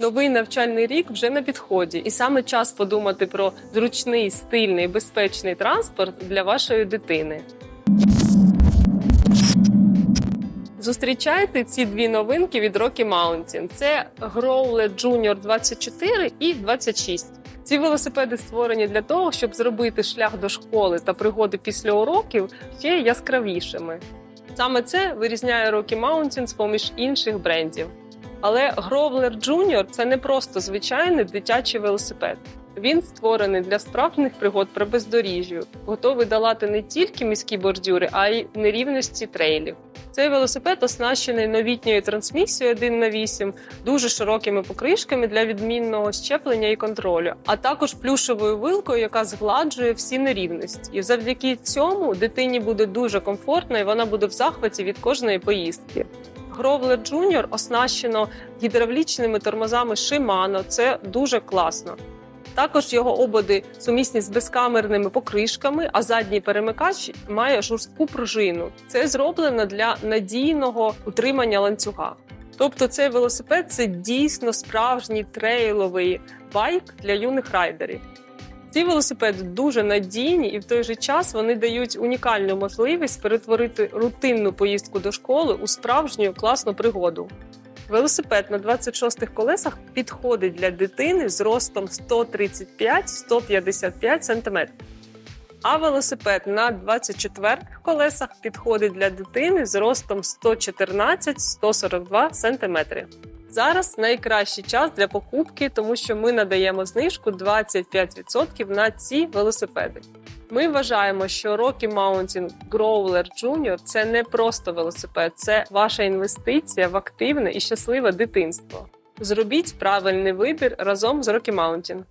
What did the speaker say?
Новий навчальний рік вже на підході, і саме час подумати про зручний, стильний, безпечний транспорт для вашої дитини. Зустрічайте ці дві новинки від Rocky Mountain. Це Growler Junior 24 і 26. Ці велосипеди створені для того, щоб зробити шлях до школи та пригоди після уроків ще яскравішими. Саме це вирізняє Rocky Mountain з поміж інших брендів. Але Growler Junior – це не просто звичайний дитячий велосипед. Він створений для справжніх пригод при бездоріжжю, готовий долати не тільки міські бордюри, а й нерівності трейлів. Цей велосипед оснащений новітньою трансмісією 1 на 8, дуже широкими покришками для відмінного щеплення і контролю, а також плюшовою вилкою, яка згладжує всі нерівності. І завдяки цьому дитині буде дуже комфортно і вона буде в захваті від кожної поїздки. Growler Junior оснащено гідравлічними тормозами Shimano. Це дуже класно. Також його ободи сумісні з безкамерними покришками, а задній перемикач має жорстку пружину. Це зроблено для надійного утримання ланцюга. Тобто цей велосипед це дійсно справжній трейловий байк для юних райдерів. Ці велосипеди дуже надійні і в той же час вони дають унікальну можливість перетворити рутинну поїздку до школи у справжню класну пригоду. Велосипед на 26 колесах підходить для дитини з ростом 135-155 см. А велосипед на 24 колесах підходить для дитини з ростом 114-142 см. Зараз найкращий час для покупки, тому що ми надаємо знижку 25% на ці велосипеди. Ми вважаємо, що Rocky Mountain Growler Junior – це не просто велосипед, це ваша інвестиція в активне і щасливе дитинство. Зробіть правильний вибір разом з Rocky Mountain.